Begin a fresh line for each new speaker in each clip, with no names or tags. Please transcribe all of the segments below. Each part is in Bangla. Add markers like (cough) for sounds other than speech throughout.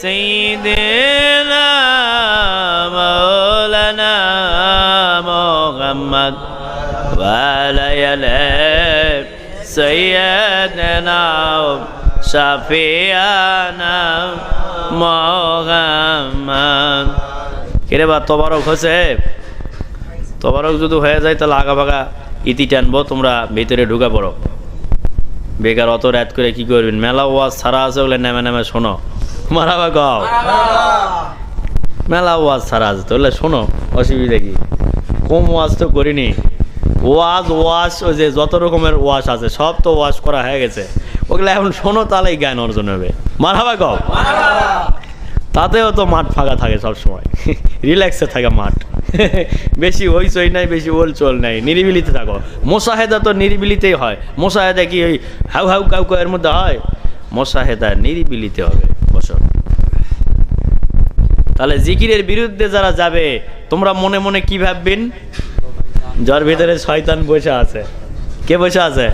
سيدنا مولانا محمد وعلى آله سيدنا شفيعنا محمد কিরে বা তবারক হয়েছে তবারক যদি হয়ে যায় তাহলে আগা ভাগা ইতি টানবো তোমরা ভিতরে ঢুকা পড়ো বেকার অত রাত করে কি করবেন মেলা ওয়াজ ছাড়া আছে বলে নেমে নেমে শোনো মারাবা গাও মেলা ওয়াজ ছাড়া আছে তাহলে শোনো, অসুবিধা কি? কম ওয়াজ তো করিনি। ওয়াজ ওয়াশ ওই যে যত রকমের ওয়াশ আছে, সব তো ওয়াশ করা হয়ে গেছে। ওগুলো এখন শোনো তাহলেই জ্ঞান অর্জন হবে। মারাবা গাও তাতেও তো মাঠ ফাঁকা থাকে সব সময় রিল্যাক্সে থাকে মাঠ। বেশি হইচই নাই, বেশি ওল চল নাই, নিরিবিলিতে থাকো। মোসাহেদা তো নিরিবিলিতেই হয়। মোসাহেদা কি ওই হাউ হাউ কাউ এর মধ্যে হয়? মোসাহেদা নিরিবিলিতে হবে। তাহলে জিকিরের বিরুদ্ধে যারা যাবে, তোমরা মনে মনে কি ভাববেন? যার ভিতরে শয়তান বসে আছে। কে বসে আছে?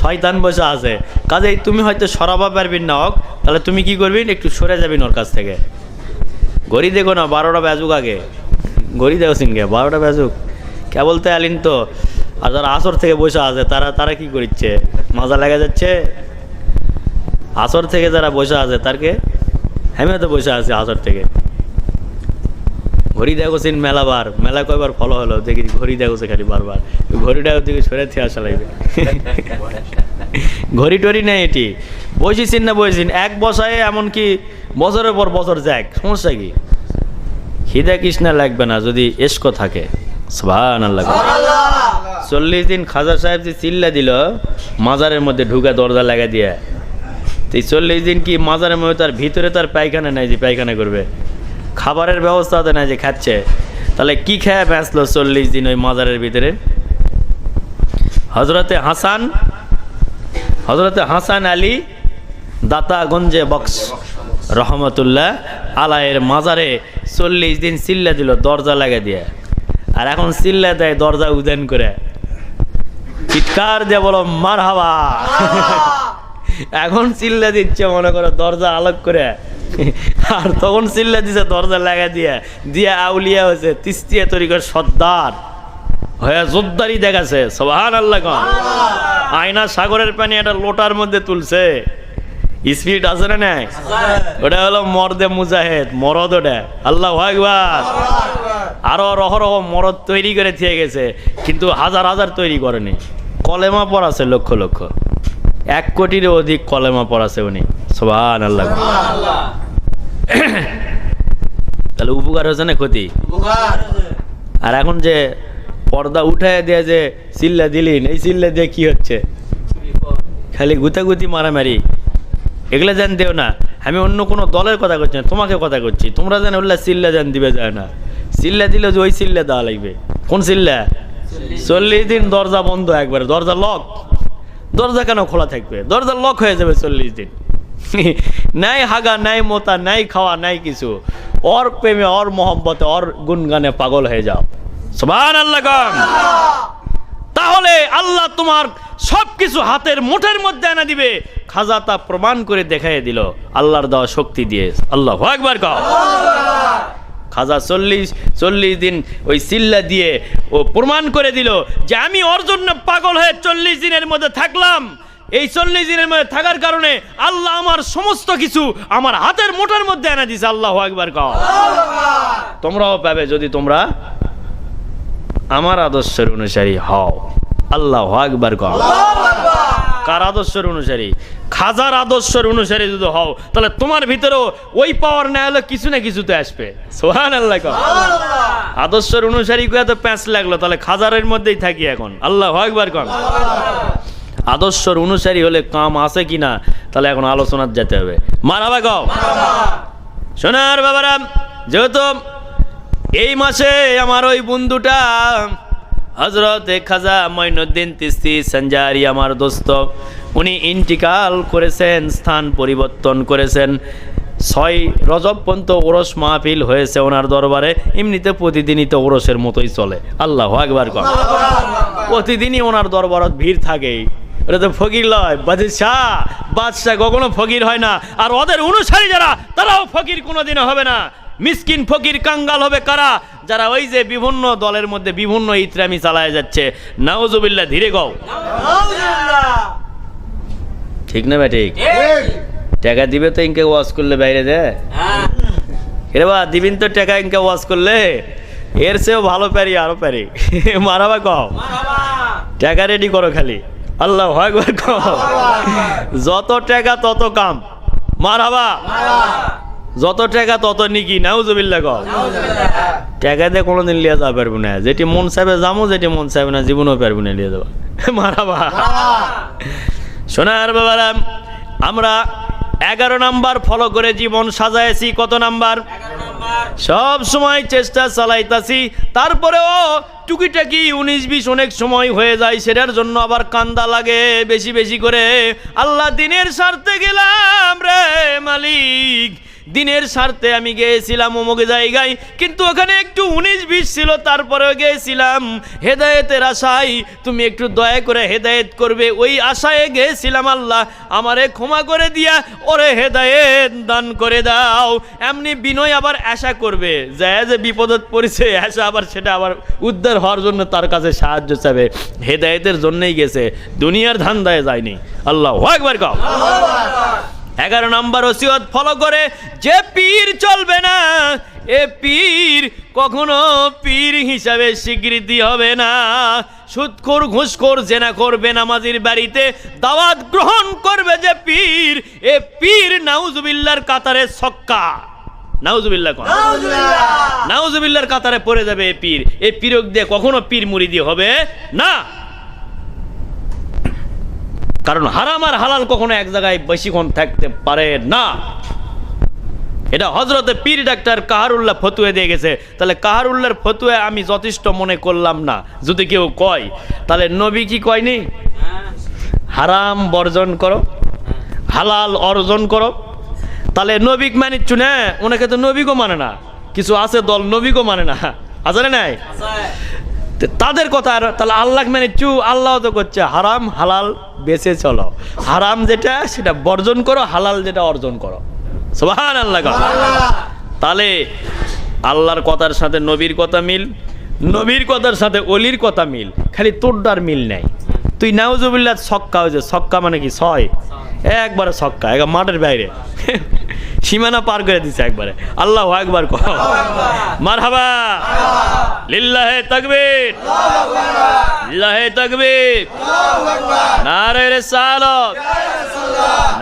শয়তান বসে আছে। কাজেই তুমি হয়তো সরাবা পারবেন না হোক তাহলে তুমি কি করবেন একটু সরে যাবেন ওর কাছ থেকে। ঘড়ি দেখো না, বারোটা বাজুক আগে। ঘড়ি দেখো সিনকে বারোটা বাজুক। কে বলতে আলিন তো, আর যারা আসর থেকে বসে আছে, তারা তারা কি করিচ্ছে? মাজা লাগা যাচ্ছে? আসর থেকে যারা বসে আছে তারকে আমিও তো বসে আছি আসর থেকে। ঘড়ি দেখোছেন মেলাবার মেলা কয়বার ফলো হলো, দেখি ঘড়ি দেখোছে খালি বারবার ঘড়িটা দিকে সরে থেকে আসা লাগবে ঘড়ি টড়ি নেই এটি। বসেছেন না বসেছেন এক বসায় এমনকি বছরের পর বছর যাক সমস্যা কি? খিদা কৃষ্ণা লাগবে না যদি এসকো থাকে। চল্লিশ দিন খাজা সাহেব যে চিল্লা দিল, মাজারের মধ্যে ঢুকা দরজা লাগা দিয়ে। চল্লিশ দিন কি মাজারের মধ্যে তার ভিতরে তার পায়খানা নাই যে পায়খানা করবে? খাবারের ব্যবস্থা তো নাই যে খাচ্ছে। তাহলে কি খেয়ে বেঁচলো চল্লিশ দিন ওই মাজারের ভিতরে? হজরতে হাসান হজরতে হাসান আলী দাতাগঞ্জে বক্স রহমতুল্লাহ আলায়ের মাজারে চল্লিশ দিন চিল্লা দিল দরজা লাগা দিয়ে। আর এখন চিল্লা দেয় দরজা উদেন করে। চিৎকার দিয়ে বলো মার হাওয়া এখন চিল্লা দিচ্ছে মনে করো দরজা আলোক করে। আর তখন চিল্লা দিছে দরজা লাগা দিয়ে। দিয়া আউলিয়া হয়েছে তিস্তিয়া তরিকার সর্দার। হয়ে জোরদারি দেখাছে সোহান আল্লাহ আয়না সাগরের পানি একটা লোটার মধ্যে তুলছে। স্পিড আছে না নাই? ওটা হলো মর্দে মুজাহেদ মরদ ওটা। আল্লাহ একবার আরও রহরহ মরদ তৈরি করে থিয়ে গেছে কিন্তু হাজার হাজার তৈরি করেনি। কলেমা পড়াছে লক্ষ লক্ষ। এক কোটিরও অধিক কলেমা পড়াছে উনি। সোহান আল্লাহ (coughs) তাহলে উপকার হয়েছে না ক্ষতি? আর এখন যে পর্দা উঠায় দিয়ে যে চিল্লা দিলিন এই চিল্লা দিয়ে কি হচ্ছে? খালি গুতাগুতি মারামারি। এগুলো জান দেও না। আমি অন্য কোনো দলের কথা করছি না তোমাকে কথা করছি তোমরা যেন উল্লাহ চিল্লা জান দিবে যায় না। চিল্লা দিলে যে ওই চিল্লা দেওয়া লাগবে। কোন চিল্লা চল্লিশ দিন দরজা বন্ধ একবারে। দরজা লক দরজা কেন খোলা থাকবে? দরজা লক হয়ে যাবে চল্লিশ দিন। (laughs) নাই হাগা, নাই মোতা, নাই খাওয়া, নাই কিছু। ওর প্রেমে ওর মোহব্বতে ওর গুনগানে পাগল হয়ে যাও। সবান আল্লাহ তাহলে আল্লাহ তোমার সব কিছু হাতের মুঠের মধ্যে এনে দিবে। খাজা তা প্রমাণ করে দেখাই দিল। আল্লাহর দেওয়া শক্তি দিয়ে। আল্লাহ একবার কও। খাজা চল্লিশ চল্লিশ দিন ওই সিল্লা দিয়ে ও প্রমাণ করে দিল যে আমি ওর জন্য পাগল হয়ে চল্লিশ দিনের মধ্যে থাকলাম। এই চল্লিশ দিনের মধ্যে থাকার কারণে আল্লাহ আমার সমস্ত কিছু আমার হাতের মোটার মধ্যে এনে দিছে আল্লাহ একবার কও। তোমরাও পাবে যদি তোমরা আমার আদর্শের অনুসারী হও। আল্লাহ একবার কও। কার আদর্শের অনুসারী? খাজার আদর্শের অনুসারী যদি হও, তাহলে তোমার ভিতরেও ওই পাওয়ার না হলে কিছু না কিছু তো আসবে। সোহান আল্লাহ আদর্শের অনুসারী তো প্যাঁচ লাগল, তাহলে খাজারের মধ্যেই থাকি এখন। আল্লাহ একবার কম আদর্শের অনুসারী হলে কাম আছে কি না তাহলে এখন আলোচনার যেতে হবে। মারাবা গাও সোনার বাবারা যেহেতু এই মাসে আমার ওই বন্ধুটা হজরত খাজা মঈনুদ্দিন তিস্তি সঞ্জারি আমার দোস্ত, উনি ইন্টিকাল করেছেন, স্থান পরিবর্তন করেছেন। ছয় রজব পর্যন্ত ওরস মাহফিল হয়েছে ওনার দরবারে, এমনিতে প্রতিদিনই তো ওরসের মতোই চলে। আল্লাহ একবার কর প্রতিদিনই ওনার দরবারত ভিড় থাকেই। ওরা তো ফকির লয় বাদশাহ। বাদশাহ কখনো ফকির হয় না। আর ওদের অনুসারী যারা তারাও ফকির কোনোদিনও হবে না। মিসকিন ফকির কাঙ্গাল হবে কারা? যারা ওই যে বিভিন্ন দলের মধ্যে বিভিন্ন ইত্রামি চালায় যাচ্ছে। নাউজুবিল্লাহ ধীরে গও ঠিক না ভাই ঠিক? টাকা দিবে তো ইনকে ওয়াশ করলে বাইরে দেয় এরে বা দিবিন তো টাকা ইনকে ওয়াশ করলে? এর চেয়েও ভালো পারি আরও পারি মারাবা কও। টাকা রেডি করো খালি। আল্লাহ যত টাকা তত কাম। মারাবা যত টাকা তত নিকি। নাউজুবিল্লাহ কও। টাকা দিয়ে কোনোদিন লিয়ে যাওয়া পারব না। যেটি মন চাইবে যাব যেটি মন চাইবে না জীবনও পারব না লিয়ে যাওয়া (laughs) মারাবা সোনার বাবারা, আমরা এগারো নাম্বার ফলো করে জীবন সাজাইছি কত নাম্বার? সব সময় চেষ্টা চালাইতাছি, তারপরেও টুকিটাকি উনিশ বিশ অনেক সময় হয়ে যায়, সেটার জন্য আবার কান্দা লাগে বেশি বেশি করে। আল্লাহ দিনের সারতে গেলাম রে মালিক দিনের স্বার্থে আমি গিয়েছিলাম অমুক জায়গায়, কিন্তু ওখানে একটু উনিশ বিশ ছিল, তারপরেও গিয়েছিলাম। হেদায়েতের আশায়, তুমি একটু দয়া করে হেদায়েত করবে, ওই আশায় গিয়েছিলাম আল্লাহ, আমারে ক্ষমা করে দিয়া, ওরে হেদায়েত দান করে দাও। এমনি বিনয় আবার আশা করবে, যে যে বিপদত পড়েছে, আশা আবার সেটা আবার উদ্ধার হওয়ার জন্য তার কাছে সাহায্য চাবে। হেদায়েতের জন্যই গেছে, দুনিয়ার ধান্দায় যায়নি। আল্লাহ একবার কাও। এগারো নম্বর ওসিয়ত ফলো করে যে পীর চলবে না এ পীর কখনো পীর হিসাবে স্বীকৃতি হবে না। সুদখোর ঘুষখোর জেনা করবে নামাজির বাড়িতে দাওয়াত গ্রহণ করবে যে পীর এ পীর নাউজুবিল্লার কাতারে ছক্কা। নাউজুবিল্লাহ কোন। নাউজুবিল্লার কাতারে পড়ে যাবে এ পীর। এ পীরক দিয়ে কখনো পীর মুড়ি দিয়ে হবে না। কারণ হারাম আর হালাল কখনো এক জায়গায় বেশিক্ষণ থাকতে পারে না। এটা হজরতে পীর ডাক্তার কাহারুল্লাহ ফতুয়ে দিয়ে গেছে। তাহলে কাহারুল্লাহর ফতুয়ে আমি যথেষ্ট মনে করলাম না। যদি কেউ কয়, তাহলে নবী কি কয়নি? হারাম বর্জন করো, হালাল অর্জন করো। তাহলে নবিক মানিচ্ছু না ওনাকে তো নবীগো মানে না। কিছু আছে দল নবীগো মানে না। আছে না নাই? তাদের কথা আর তাহলে আল্লাহ মানে চু আল্লাহ তো করছে হারাম হালাল বেঁচে চলো। হারাম যেটা সেটা বর্জন করো হালাল যেটা অর্জন করো। সোহান আল্লাহ। তাহলে আল্লাহর কথার সাথে নবীর কথা মিল নবীর কথার সাথে অলির কথা মিল খালি তোরদার মিল নেই। তুই নাউজুবিল্লাহ ছক্কা হয়েছে ছক্কা মানে কি ছয়? একবারে ছক্কা এক মাঠের বাইরে। সীমানা পার করে দিছে একবারে। আল্লাহ একবার কহ মার হাবা লিল্লাহে তাকবীর। লিল্লাহে তাকবীর। নারে রিসালাত।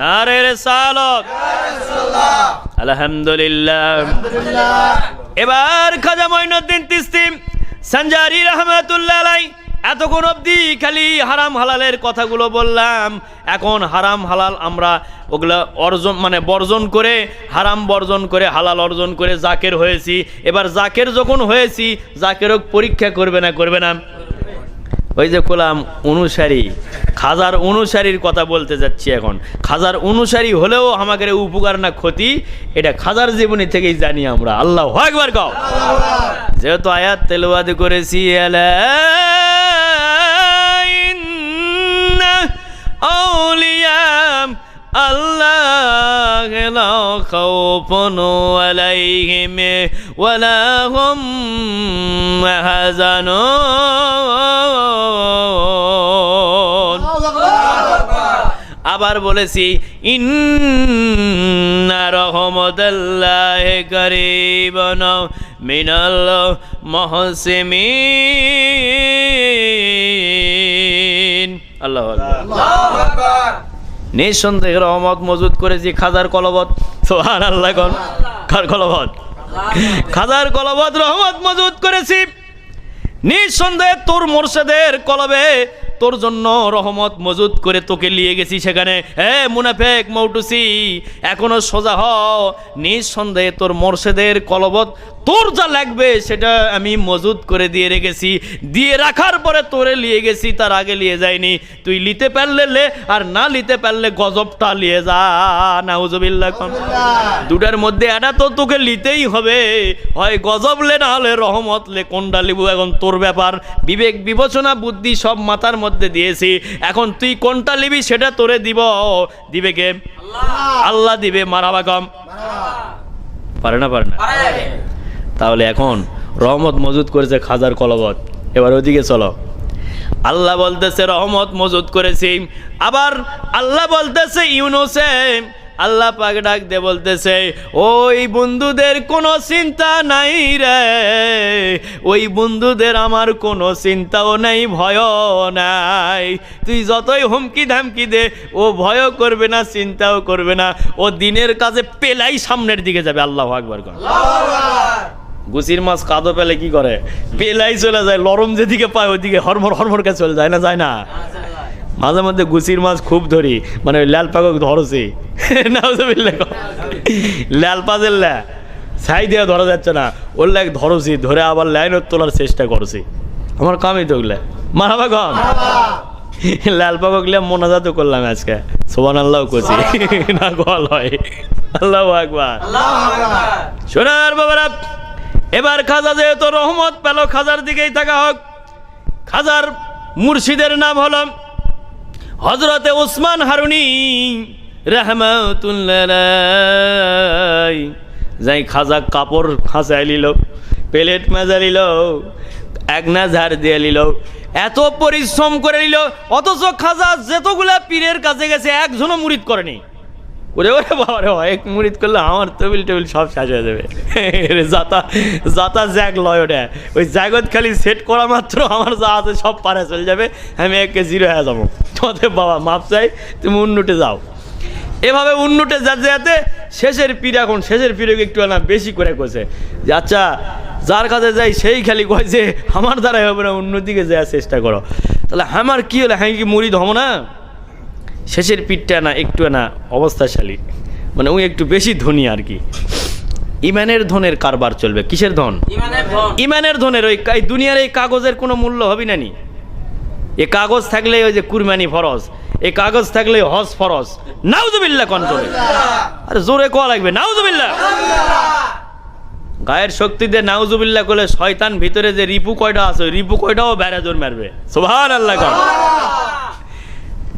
নারে রিসালাত। আলহামদুলিল্লাহ। এবার খাজা মঈনুদ্দিন তিস্তিম সঞ্জারি রহমাতুল্লাহ আলাই এতক্ষণ অবধি খালি হারাম হালালের কথাগুলো বললাম। এখন হারাম হালাল আমরা ওগুলো অর্জন মানে বর্জন করে, হারাম বর্জন করে, হালাল অর্জন করে জাকের হয়েছি। এবার জাকের যখন হয়েছি জাকেরও পরীক্ষা করবে না করবে না। ওই যে কোলাম অনুসারী, খাজার অনুসারীর কথা বলতে যাচ্ছি এখন। খাজার অনুসারী হলেও আমাদের উপকার না ক্ষতি, এটা খাজার জীবনী থেকেই জানি আমরা। আল্লাহ একবার গাও যেহেতু আয়াত তেলবাদ করেছি, আলা আল্লাহ লা খাউফুন আলাইহিম ওয়ালা হুম আবার বলেছি ইন্না রহমতাল্লাহ করিবন মিনাল মহসিমিন নিঃসন্দেহে রহমত মজুদ করেছি খাজার কলবত। সোহান আল্লাহ কার কলবত। খাজার কলবত রহমত মজুদ করেছি। নিঃসন্দেহে তোর মোর্শেদের কলবে তোর জন্য রহমত মজুদ করে তোকে নিয়ে গেছি সেখানে। হে মুনাফেক মৌটুসি এখনও সোজা হ। নিঃসন্দেহে তোর মোর্শেদের কলবত তোর যা লাগবে সেটা আমি মজুদ করে দিয়ে রেখেছি। দিয়ে রাখার পরে তোরে নিয়ে গেছি তার আগে নিয়ে যাইনি। তুই লিতে পারলে লে আর না লিতে পারলে গজবটা নিয়ে যা। নাউজবিল্লাহ। দুটার মধ্যে এটা তো তোকে লিতেই হবে। হয় গজব লে না হলে রহমত লে কোনটা লিবু এখন তোর ব্যাপার? বিবেক বিবেচনা বুদ্ধি সব মাথার মধ্যে দিয়েছি। এখন তুই কোনটা নিবি সেটা তোরে দিব। দিবে কে? আল্লাহ। দিবে মারাবা কম। পারে না পারে না? তাহলে এখন রহমত মজুদ করেছে খাজার কলবত। এবার ওদিকে চলো। আল্লাহ বলতেছে রহমত মজুদ করেছি। আবার আল্লাহ বলতেছে ইউনুসে আল্লাহ পাক ডাক দে বলতেছে, ওই বন্ধুদের কোনো চিন্তা নাই রে। ওই বন্ধুদের আমার কোনো চিন্তাও নাই ভয় নাই। তুই যতই হুমকি ধামকি দে, ও ভয়ও করবে না, চিন্তাও করবে না। ও দিনের কাজে পেলাই সামনের দিকে যাবে, আল্লাহ আকবার কর। গুছির মাছ কাদো পেলে কি করে? পেলাই চলে যায়, লরম যেদিকে পায় ওদিকে হরমর হরমরকে চলে যায়, না যায় না? মাঝে মধ্যে গুছির মাছ খুব ধরি। মানে ওই লাল পাকক ধরছি। নাউজুবিল্লাহ কর। লাল পাজের ল্যা ছাই দিয়ে ধরা যাচ্ছে না। ওর ল্যাগ ধরছি ধরে আবার লাইনের তোলার চেষ্টা করছি। আমার কামই তো ওগুলা। মারাবা কম? লাল পাকক লিয়া মোনাজাত করলাম আজকে। সোবান আল্লাহ করছি না গল হয়। আল্লাহ আকবার। সোনার বাবারা এবার খাজা যেহেতু রহমত পেল খাজার দিকেই থাকা হোক। খাজার মুর্শিদের নাম হল হজরতে ওসমান হারুনি রহমতুল্লাহ যাই খাজা কাপড় খাঁচাই নিল, প্লেট মেজা লিল এক না ঝাড় দিয়ে নিল, এত পরিশ্রম করে নিল, অথচ খাজা যেতগুলা পীরের কাছে গেছে, একজনও মুরিদ করেনি। ওরে ওরে বাবা রে এক মুড়িদ করলে আমার টেবিল টেবিল সব শেষ হয়ে যাবে। যাতা যাতা জ্যাগ লয় ওটা। ওই জাগত খালি সেট করা মাত্র আমার যা আছে সব পারে চলে যাবে, আমি একে জিরো হয়ে যাব। তোমাদের বাবা, মাপ চাই, তুমি উন্নটে যাও। এভাবে উন্নটে যাতে যাতে শেষের পীর এখন, শেষের পীরে একটু না বেশি করে কইছে যে আচ্ছা যার কাছে যাই সেই খালি কয় যে, আমার দ্বারাই হবে না, অন্যদিকে যাওয়ার চেষ্টা করো। তাহলে আমার কী হলো? হ্যাঁ কি মুড়ি হব না? শেষের পিঠটা না একটু না অবস্থাশালী। মানে ওই একটু বেশি ধনী আর কি। ইমানের ধনের কারবার চলবে। কিসের ধন? ইমানের ধনের ওই দুনিয়ার এই কাগজের কোনো মূল্য হবে না নি? এ কাগজ থাকলে ওই যে কুরবানি ফরজ এই কাগজ থাকলে হজ ফরজ। নাউজুবিল্লাহ কন্ট্রোলে আরে জোরে কোয়া লাগবে নাউজুবিল্লাহ। গায়ের শক্তি দিয়ে নাউজুবিল্লাহ করলে শয়তান ভিতরে যে রিপু কয়টা আছে রিপু কয়টাও বেড়া জোর মারবে। সোভান আল্লাহ কর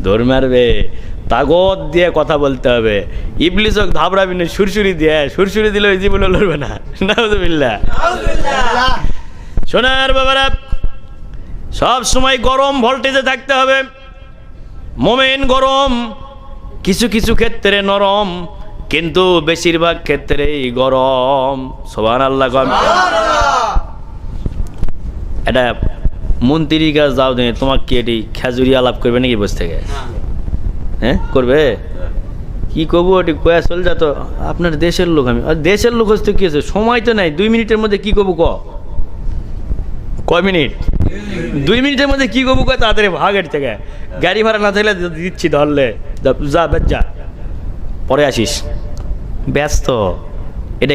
দৌড় মারবে তাগত দিয়ে কথা বলতে হবে। ইবলিস হোক ধাবড়াবি না সুরসুরি দিয়ে সুরসুরি দিলে ওই জীবনে লড়বে না। নাউজুবিল্লাহ। সোনার বাবারা সব সময় গরম ভোল্টেজে থাকতে হবে। মোমেন গরম কিছু কিছু ক্ষেত্রে নরম কিন্তু বেশিরভাগ ক্ষেত্রেই গরম। সোবান আল্লাহ এটা মন্ত্রী গাছ যাও দিনে তোমার কি এটি খেজুরি আলাপ করবে নাকি বসে থেকে? হ্যাঁ করবে? কি করব ওটি কয়া চল যা তো। আপনার দেশের লোক আমি। আর দেশের লোক হচ্ছে কি আছে সময় তো নাই। দুই মিনিটের মধ্যে কি করব ক? কয় মিনিট? দুই মিনিটের মধ্যে কি করব কয় তাড়াতাড়ি ভাগের থেকে। গাড়ি ভাড়া না থাকলে দিচ্ছি ধরলে। যা যা যা। পরে আসিস। ব্যস্ত।